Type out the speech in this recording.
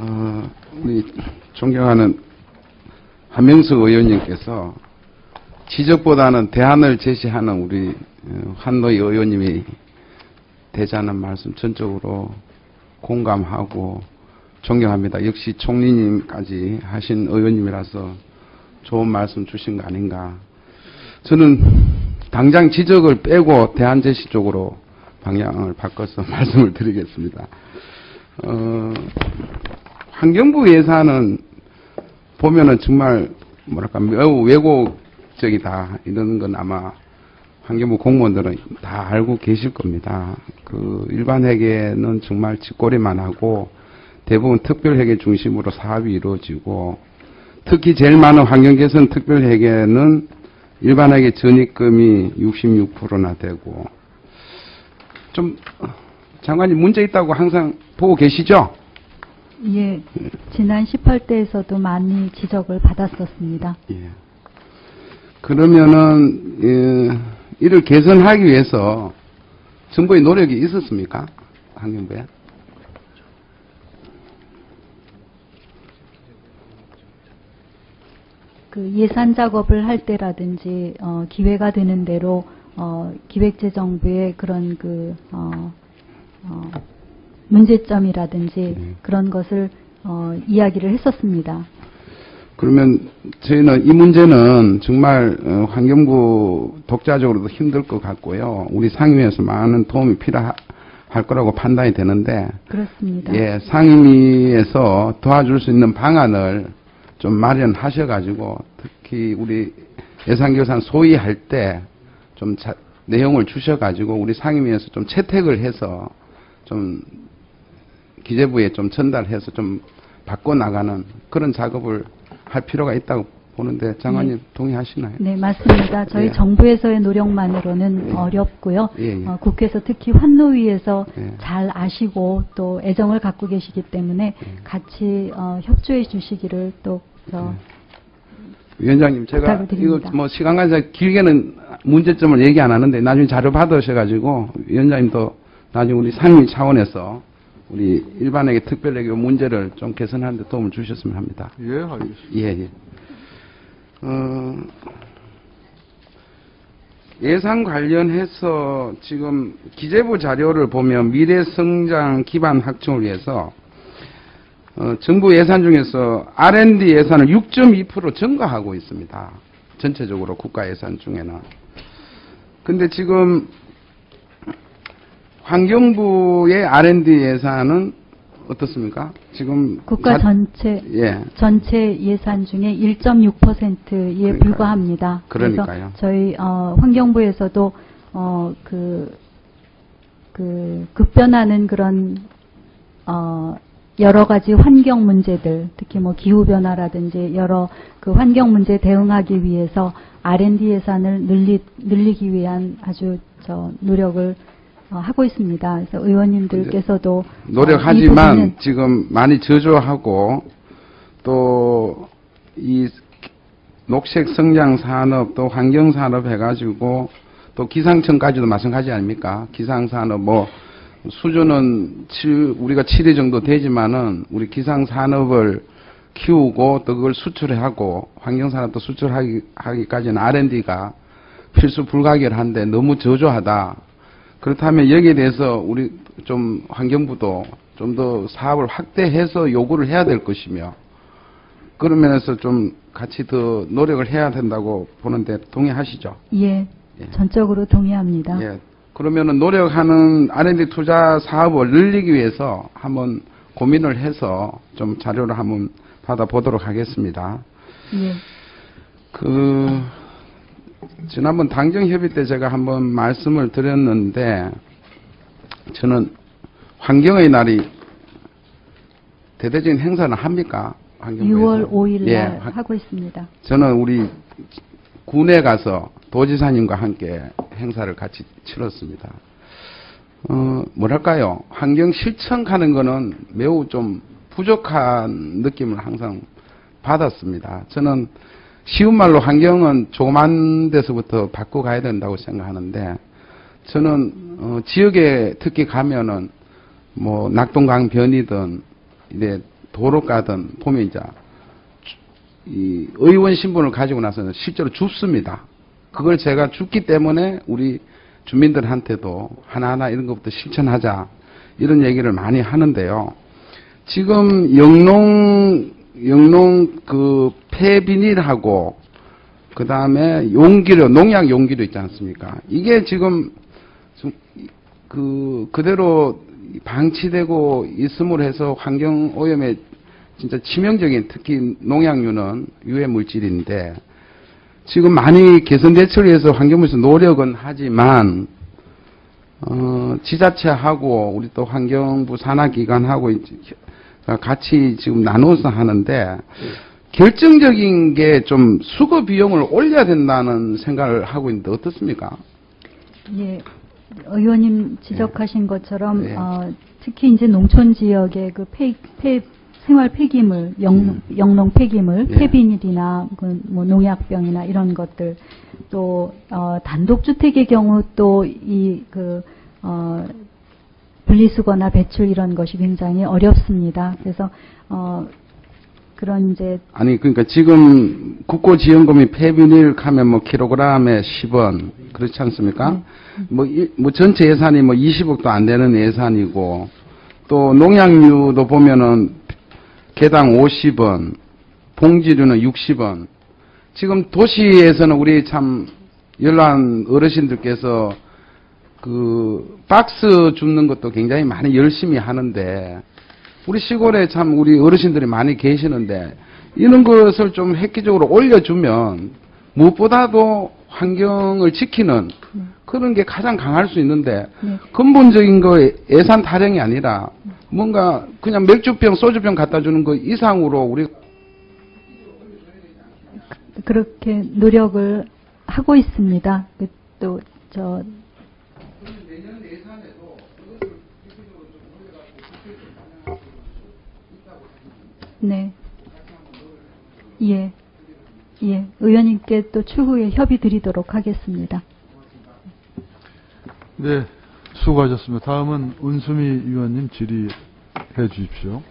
어, 우리 존경하는 한명수 의원님께서 지적보다는 대안을 제시하는 우리 어, 한노희 의원님이 되자는 말씀 전적으로 공감하고 존경합니다. 역시 총리님까지 하신 의원님이라서 좋은 말씀 주신 거 아닌가. 저는 당장 지적을 빼고 대안 제시 쪽으로 방향을 바꿔서 말씀을 드리겠습니다. 어, 환경부 예산은 보면은 정말 뭐랄까 매우 왜곡적이다 이런 건 아마 환경부 공무원들은 다 알고 계실 겁니다. 그 일반 회계는 정말 짓꼬리만 하고 대부분 특별 회계 중심으로 사업이 이루어지고 특히 제일 많은 환경 개선 특별 회계는 일반 회계 전입금이 66%나 되고 좀 장관님 문제 있다고 항상 보고 계시죠? 예, 지난 18대에서도 많이 지적을 받았었습니다. 예. 그러면은 예, 이를 개선하기 위해서 정부의 노력이 있었습니까? 환경부에? 그 예산 작업을 할 때라든지 어, 기회가 되는 대로 어, 기획재정부의 그런 그 어, 어, 문제점이라든지 네. 그런 것을 어, 이야기를 했었습니다. 그러면 저희는 이 문제는 정말 어, 환경부 독자적으로도 힘들 것 같고요. 우리 상임위에서 많은 도움이 필요할 거라고 판단이 되는데 그렇습니다. 예, 상임위에서 도와줄 수 있는 방안을 좀 마련하셔가지고 특히 우리 예산결산 소위할 때 좀 내용을 주셔가지고 우리 상임위에서 좀 채택을 해서 좀 기재부에 좀 전달해서 좀 바꿔나가는 그런 작업을 할 필요가 있다고 보는데 장관님 동의하시나요? 네, 맞습니다. 저희 예. 정부에서의 노력만으로는 예. 어렵고요. 예, 예. 어, 국회에서 특히 환노위에서 예. 잘 아시고 또 애정을 갖고 계시기 때문에 예. 같이 어, 협조해 주시기를 또 어, 위원장님 제가 이거. 뭐 시간 관계상 길게는 문제점을 얘기 안 하는데 나중에 자료 받으셔가지고 위원장님도 나중에 우리 상임위 차원에서 우리 일반에게 특별하게 문제를 좀 개선하는 데 도움을 주셨으면 합니다. 예, 알겠습니다. 예, 예. 어, 예산 관련해서 지금 기재부 자료를 보면 미래 성장 기반 확충을 위해서 어, 정부 예산 중에서 R&D 예산을 6.2% 증가하고 있습니다. 전체적으로 국가 예산 중에는. 근데 지금 환경부의 R&D 예산은 어떻습니까? 지금 국가 자- 전체 예. 전체 예산 중에 1.6%에 그러니까요. 불과합니다. 그러니까요. 저희 어, 환경부에서도 어, 그, 그 급변하는 그런 어, 여러 가지 환경 문제들, 특히 뭐 기후 변화라든지 여러 그 환경 문제 대응하기 위해서 R&D 예산을 늘리, 늘리기 위한 아주 저 노력을 어, 하고 있습니다. 그래서 의원님들께서도 어, 이 노력하지만 부분은 지금 많이 저조하고 또 이 녹색 성장 산업 또 환경 산업 해가지고 또 기상청까지도 마찬가지 아닙니까? 기상 산업 뭐 수준은 칠- 우리가 7위 정도 되지만은 우리 기상 산업을 키우고 또 그걸 수출하고 환경 산업도 수출하기까지는 R&D가 필수 불가결한데 너무 저조하다. 그렇다면 여기에 대해서 우리 좀 환경부도 좀 더 사업을 확대해서 요구를 해야 될 것이며 그런 면에서 좀 같이 더 노력을 해야 된다고 보는데 동의하시죠? 예, 예. 전적으로 동의합니다. 예. 그러면은 노력하는 R&D 투자 사업을 늘리기 위해서 한번 고민을 해서 좀 자료를 한번 받아보도록 하겠습니다. 예. 그 지난번 당정협의 때 제가 한번 말씀을 드렸는데 저는 환경의 날이 대대적인 행사는 합니까? 환경부에서? 6월 5일 날 예, 화- 하고 있습니다. 저는 우리 군에 가서 도지사님과 함께 행사를 같이 치렀습니다. 어, 뭐랄까요. 환경 실천하는 거는 매우 좀 부족한 느낌을 항상 받았습니다. 저는 쉬운 말로 환경은 조그만 데서부터 바꿔가야 된다고 생각하는데 저는 어, 지역에 특히 가면은 뭐 낙동강 변이든 이제 도로가든 보면 이제 이 의원 신분을 가지고 나서는 실제로 죽습니다. 그걸 제가 죽기 때문에 우리 주민들한테도 하나하나 이런 것부터 실천하자 이런 얘기를 많이 하는데요. 지금 영농 영농 그 폐비닐하고 그 다음에 용기료 농약 용기료 있지 않습니까? 이게 지금 좀그 그대로 방치되고 있음으로 해서 환경 오염에 진짜 치명적인 특히 농약류는 유해 물질인데 지금 많이 개선 대처를 위해서 환경부에서 노력은 하지만 어, 지자체하고 우리 또 환경부 산하기관하고 같이 지금 나눠서 하는데 결정적인 게 좀 수거 비용을 올려야 된다는 생각을 하고 있는데 어떻습니까? 예, 의원님 지적하신 것처럼 네. 어, 특히 이제 농촌 지역의 그 폐, 폐 생활 폐기물, 영, 영농 폐기물, 예. 폐비닐이나 그 뭐 농약병이나 이런 것들 또 어, 단독주택의 경우 또 이그 어, 분리수거나 배출 이런 것이 굉장히 어렵습니다. 그래서 어, 그런 이제 아니 그러니까 지금 국고지원금이 폐비닐 하면 뭐 킬로그램에 10원 그렇지 않습니까? 뭐, 이- 뭐 전체 예산이 뭐 20억도 안 되는 예산이고 또 농약류도 보면은 개당 50원, 봉지류는 60원. 지금 도시에서는 우리 참 연로한 어르신들께서 그 박스 줍는 것도 굉장히 많이 열심히 하는데 우리 시골에 참 우리 어르신들이 많이 계시는데 이런 것을 좀 획기적으로 올려주면 무엇보다도 환경을 지키는 그런 게 가장 강할 수 있는데 네. 근본적인 거 예산 타령이 아니라 뭔가 그냥 맥주병 소주병 갖다 주는 거 이상으로 우리 그렇게 노력을 하고 있습니다. 그또저 네. 예. 예. 의원님께 또 추후에 협의 드리도록 하겠습니다. 네, 수고하셨습니다. 다음은 은수미 의원님 질의해 주십시오.